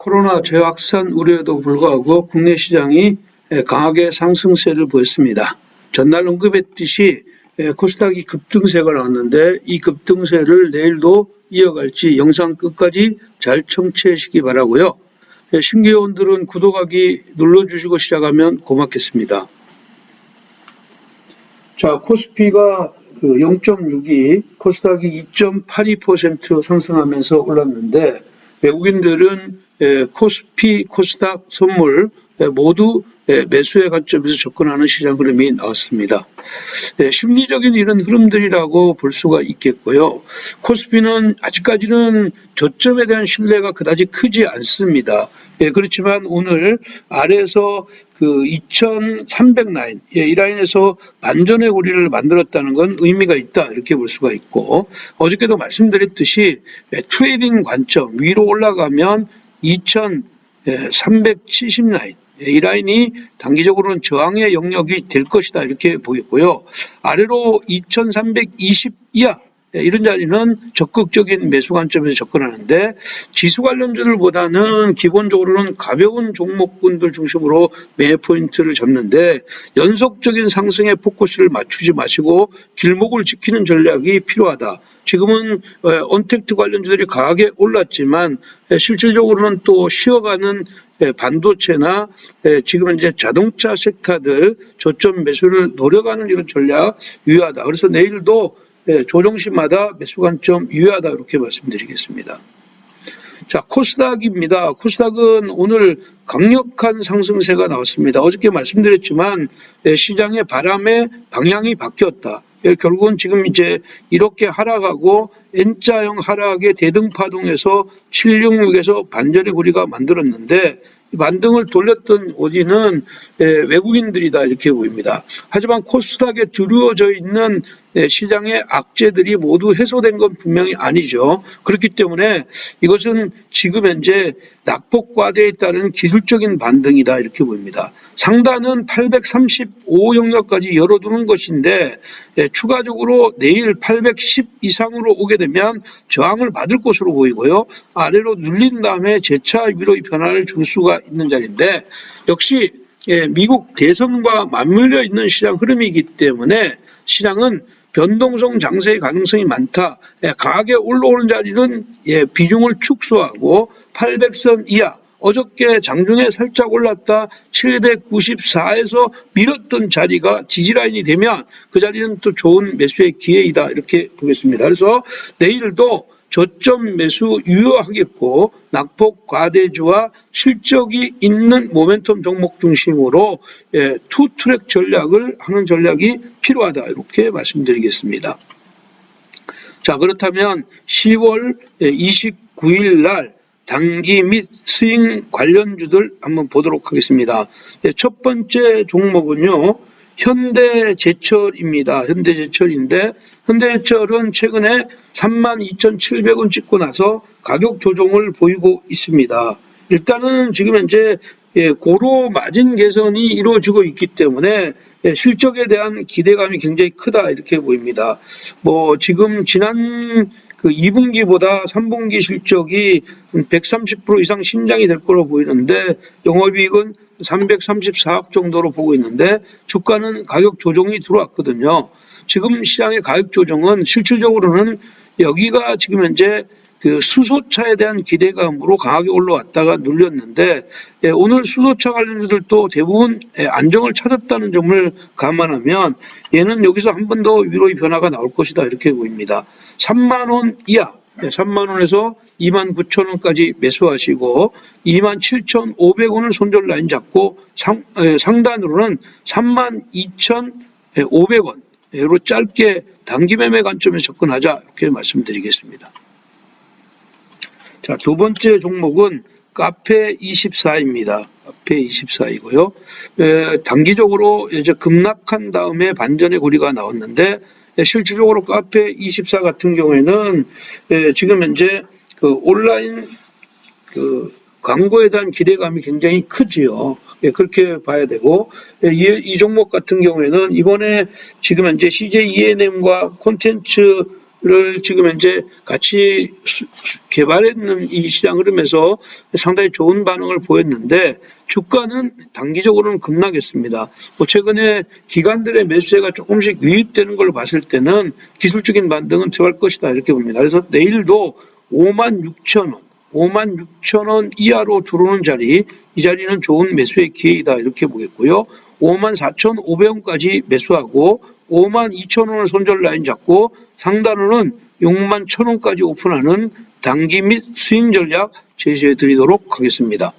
코로나 재확산 우려에도 불구하고 국내 시장이 에, 강하게 상승세를 보였습니다. 전날 언급했듯이 에, 코스닥이 급등세가 나왔는데 이 급등세를 내일도 이어갈지 영상 끝까지 잘 청취하시기 바라고요. 에, 신규회원들은 구독하기 눌러주시고 시작하면 고맙겠습니다. 자, 코스피가 그 0.62, 코스닥이 2.82% 상승하면서 올랐는데 외국인들은 에, 코스피, 코스닥, 선물 에, 모두 에, 매수의 관점에서 접근하는 시장 흐름이 나왔습니다. 에, 심리적인 이런 흐름들이라고 볼 수가 있겠고요. 코스피는 아직까지는 저점에 대한 신뢰가 그다지 크지 않습니다. 예, 그렇지만 오늘 아래에서 그 2300 라인, 예, 이 라인에서 반전의 고리를 만들었다는 건 의미가 있다 이렇게 볼 수가 있고 어저께도 말씀드렸듯이 예, 트레이딩 관점 위로 올라가면 2370 라인 예, 이 라인이 단기적으로는 저항의 영역이 될 것이다 이렇게 보겠고요. 아래로 2320 이하 예, 이런 자리는 적극적인 매수 관점에서 접근하는데 지수 관련주들보다는 기본적으로는 가벼운 종목군들 중심으로 매 포인트를 잡는데 연속적인 상승에 포커스를 맞추지 마시고 길목을 지키는 전략이 필요하다. 지금은 어, 언택트 관련주들이 강하게 올랐지만 에, 실질적으로는 또 쉬어가는 에, 반도체나 에, 지금 이제 자동차 섹터들 저점 매수를 노려가는 이런 전략 유효하다. 그래서 내일도 예, 조정시마다 매수 관 점 유효하다 이렇게 말씀드리겠습니다. 자, 코스닥입니다. 코스닥은 오늘 강력한 상승세가 나왔습니다. 어저께 말씀드렸지만 예, 시장의 바람의 방향이 바뀌었다. 예, 결국은 지금 이제 이렇게 하락하고 N자형 하락의 대등파동에서 766에서 반전의 고리가 만들었는데 이 반등을 돌렸던 어디는 예, 외국인들이다 이렇게 보입니다. 하지만 코스닥에 두루어져 있는 예, 시장의 악재들이 모두 해소된 건 분명히 아니죠. 그렇기 때문에 이것은 지금 현재 낙폭과대에 따른 기술적인 반등이다 이렇게 보입니다. 상단은 835 영역까지 열어두는 것인데 예, 추가적으로 내일 810 이상으로 오게 되면 저항을 받을 것으로 보이고요. 아래로 눌린 다음에 재차 위로의 변화를 줄 수가 있는 자리인데 역시 예, 미국 대선과 맞물려 있는 시장 흐름이기 때문에 시장은 변동성 장세의 가능성이 많다. 예, 강하게 올라오는 자리는 예, 비중을 축소하고 800선 이하 어저께 장중에 살짝 올랐다 794에서 밀었던 자리가 지지라인이 되면 그 자리는 또 좋은 매수의 기회이다 이렇게 보겠습니다. 그래서 내일도 저점 매수 유효하겠고 낙폭 과대주와 실적이 있는 모멘텀 종목 중심으로 예, 투 트랙 전략을 하는 전략이 필요하다 이렇게 말씀드리겠습니다. 자 그렇다면 10월 29일 날 단기 및 스윙 관련주들 한번 보도록 하겠습니다. 예, 첫 번째 종목은요. 현대제철입니다. 현대제철인데 현대제철은 최근에 32,700원 찍고 나서 가격 조정을 보이고 있습니다. 일단은 지금 현재 예, 고로 마진 개선이 이루어지고 있기 때문에 예, 실적에 대한 기대감이 굉장히 크다 이렇게 보입니다. 뭐 지금 지난 그 2분기보다 3분기 실적이 130% 이상 신장이 될 거로 보이는데 영업이익은 334억 정도로 보고 있는데 주가는 가격 조정이 들어왔거든요. 지금 시장의 가격 조정은 실질적으로는 여기가 지금 현재 그 수소차에 대한 기대감으로 강하게 올라왔다가 눌렸는데 예, 오늘 수소차 관련주들도 대부분 예, 안정을 찾았다는 점을 감안하면 얘는 여기서 한 번 더 위로의 변화가 나올 것이다 이렇게 보입니다. 3만 원 이하 3만 원에서 2만 9천 원까지 매수하시고 2만 7천 500원을 손절 라인 잡고 상, 에, 상단으로는 3만 2천 500원으로 짧게 단기 매매 관점에 접근하자 이렇게 말씀드리겠습니다. 자, 두 번째 종목은 카페 24입니다. 카페 24이고요. 단기적으로 이제 급락한 다음에 반전의 고리가 나왔는데 예, 실질적으로 카페 24 같은 경우에는 예, 지금 현재 그 온라인 그 광고에 대한 기대감이 굉장히 크지요. 예, 그렇게 봐야 되고 예, 이, 이 종목 같은 경우에는 이번에 지금 현재 CJ ENM과 콘텐츠 를 지금 현재 같이 개발했는 이 시장 흐름에서 상당히 좋은 반응을 보였는데 주가는 단기적으로는 급락했습니다. 뭐 최근에 기관들의 매수세가 조금씩 유입되는 걸 봤을 때는 기술적인 반등은 들어갈 것이다 이렇게 봅니다. 그래서 내일도 5만 6천 원, 5만 6천 원 이하로 들어오는 자리, 이 자리는 좋은 매수의 기회이다 이렇게 보겠고요. 5만 4천 5백원까지 매수하고 5만 2천 원을 손절 라인 잡고 상단으로는 6만 1천 원까지 오픈하는 단기 및 스윙 전략 제시해 드리도록 하겠습니다.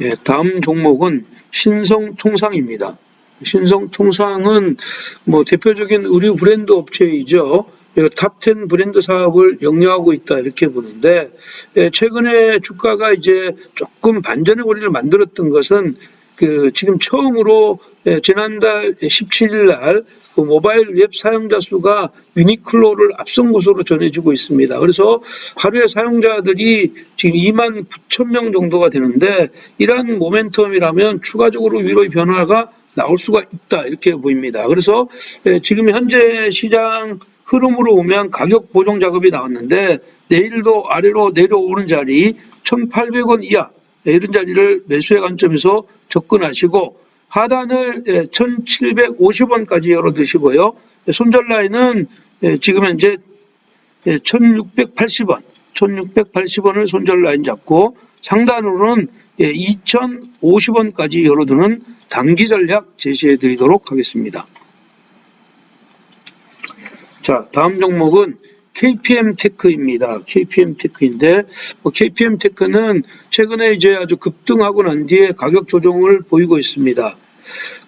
예, 다음 종목은 신성통상입니다. 신성통상은 뭐 대표적인 의류 브랜드 업체이죠. 탑10 브랜드 사업을 영위하고 있다 이렇게 보는데 예, 최근에 주가가 이제 조금 반전의 고리를 만들었던 것은 그 지금 처음으로 예, 지난달 17일 날 그 모바일 웹 사용자 수가 유니클로를 앞선 것으로 전해지고 있습니다. 그래서 하루에 사용자들이 지금 2만 9천 명 정도가 되는데 이러한 모멘텀이라면 추가적으로 위로의 변화가 나올 수가 있다 이렇게 보입니다. 그래서 예, 지금 현재 시장 흐름으로 보면 가격 보정 작업이 나왔는데 내일도 아래로 내려오는 자리 1,800원 이하 예, 이런 자리를 매수의 관점에서 접근하시고 하단을 1,750원까지 열어두시고요. 손절 라인은 예, 지금 현재 1,680원, 1,680원을 손절 라인 잡고 상단으로는 2,050원까지 열어두는 단기 전략 제시해 드리도록 하겠습니다. 자, 다음 종목은 KPM 테크입니다. KPM 테크인데, 뭐 KPM 테크는 최근에 이제 아주 급등하고 난 뒤에 가격 조정을 보이고 있습니다.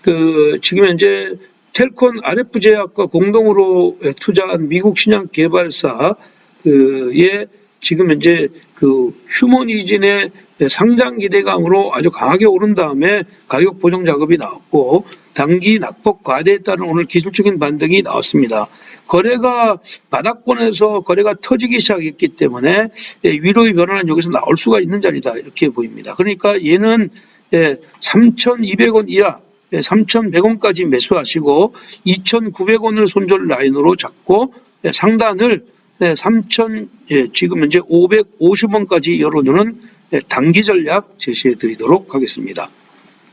그, 지금 현재 텔콘 RF 제약과 공동으로 투자한 미국 신약 개발사, 그의 지금 현재 그 휴머니진의 상장 기대감으로 아주 강하게 오른 다음에 가격 보정 작업이 나왔고 단기 낙폭 과대에 따른 오늘 기술적인 반등이 나왔습니다. 거래가 바닥권에서 거래가 터지기 시작했기 때문에 예, 위로의 변화는 여기서 나올 수가 있는 자리다 이렇게 보입니다. 그러니까 얘는 3,200원 이하 3,100원까지 매수하시고 2,900원을 손절 라인으로 잡고 예, 상단을 3,000 지금 현재 550원까지 열어두는 예, 단기 전략 제시해 드리도록 하겠습니다.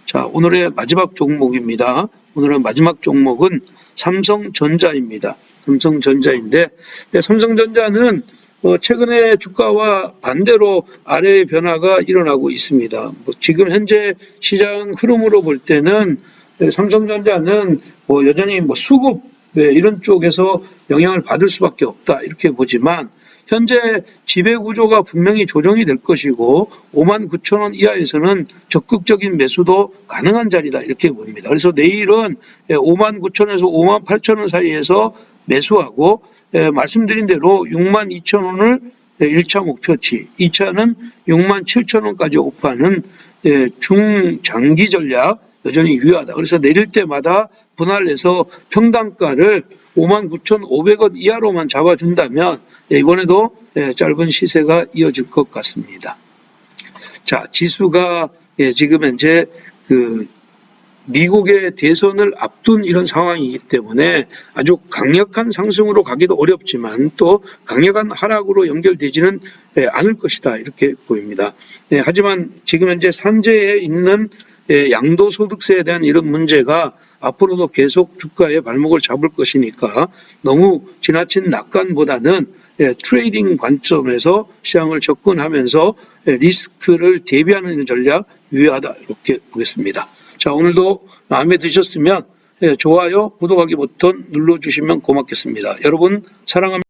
자, 오늘의 마지막 종목입니다. 오늘의 마지막 종목은 삼성전자입니다. 삼성전자인데 네, 삼성전자는 어, 최근에 주가와 반대로 아래의 변화가 일어나고 있습니다. 뭐 지금 현재 시장 흐름으로 볼 때는 네, 삼성전자는 뭐 여전히 뭐 수급 네, 이런 쪽에서 영향을 받을 수밖에 없다 이렇게 보지만 현재 지배 구조가 분명히 조정이 될 것이고 5만 9천 원 이하에서는 적극적인 매수도 가능한 자리다 이렇게 봅니다. 그래서 내일은 5만 9천에서 5만 8천 원 사이에서 매수하고 예, 말씀드린 대로 6만 2천 원을 1차 목표치, 2차는 6만 7천 원까지 오파하는 예, 중장기 전략 여전히 유효하다. 그래서 내릴 때마다 분할해서 평단가를 5만 9,500원 이하로만 잡아준다면 예, 이번에도 예, 짧은 시세가 이어질 것 같습니다. 자, 지수가 예, 지금 현재 그 미국의 대선을 앞둔 이런 상황이기 때문에 아주 강력한 상승으로 가기도 어렵지만 또 강력한 하락으로 연결되지는 예, 않을 것이다 이렇게 보입니다. 예, 하지만 지금 현재 산재에 있는 예, 양도소득세에 대한 이런 문제가 앞으로도 계속 주가의 발목을 잡을 것이니까 너무 지나친 낙관보다는 예, 트레이딩 관점에서 시장을 접근하면서 예, 리스크를 대비하는 전략 유효하다 이렇게 보겠습니다. 자 오늘도 마음에 드셨으면 예, 좋아요, 구독하기 버튼 눌러주시면 고맙겠습니다. 여러분 사랑합니다.